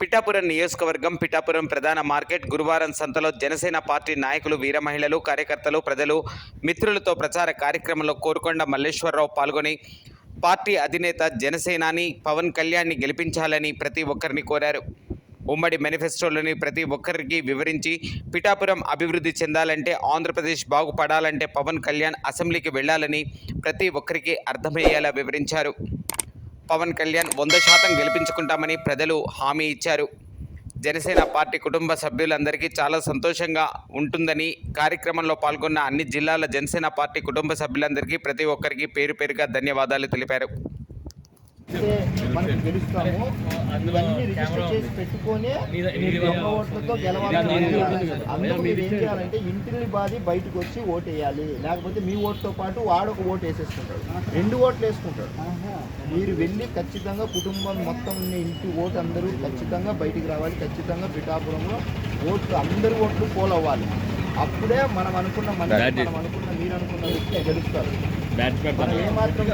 పిఠాపురం నియోజకవర్గం పిఠాపురం ప్రధాన మార్కెట్ గురువారం సంతలో జనసేన పార్టీ నాయకులు వీర మహిళలు కార్యకర్తలు ప్రజలు మిత్రులతో ప్రచార కార్యక్రమంలో కోరుకొండ మల్లేశ్వరరావు పాల్గొని పార్టీ అధినేత జనసేనాని పవన్ కళ్యాణ్ని గెలిపించాలని ప్రతి ఒక్కరిని కోరారు. ఉమ్మడి మేనిఫెస్టోలోని ప్రతి ఒక్కరికి వివరించి పిఠాపురం అభివృద్ధి చెందాలంటే ఆంధ్రప్రదేశ్ బాగుపడాలంటే పవన్ కళ్యాణ్ అసెంబ్లీకి వెళ్ళాలని ప్రతి ఒక్కరికి అర్థమయ్యేలా వివరించారు. పవన్ కళ్యాణ్ వంద శాతం గెలిపించుకుంటామని ప్రజలు హామీ ఇచ్చారు. జనసేన పార్టీ కుటుంబ సభ్యులందరికీ చాలా సంతోషంగా ఉంటుందని కార్యక్రమంలో పాల్గొన్న అన్ని జిల్లాల జనసేన పార్టీ కుటుంబ సభ్యులందరికీ ప్రతి ఒక్కరికి పేరు పేరుగా ధన్యవాదాలు తెలిపారు. గెలుస్తాము. ఇవన్నీ రిజిస్టర్ చేసి పెట్టుకొని మీరు దొంగ ఓట్లతో గెలవాలి మీరు ఏం చేయాలంటే ఇంటిని బాది బయటకు వచ్చి ఓటు వేయాలి. లేకపోతే మీ ఓటుతో పాటు వాడొక ఓటు వేసేసుకుంటాడు. రెండు ఓట్లు వేసుకుంటాడు. మీరు వెళ్ళి ఖచ్చితంగా కుటుంబం మొత్తం ఉన్న ఇంటి ఓటు అందరూ ఖచ్చితంగా బయటికి రావాలి. ఖచ్చితంగా పిఠాపురంలో ఓట్లు అందరి ఓట్లు పోల్ అవ్వాలి. అప్పుడే మనం అనుకున్న మనిషి మనం అనుకున్న మీరు అనుకున్న వ్యక్తి గెలుస్తారు. మనం ఏమాత్రం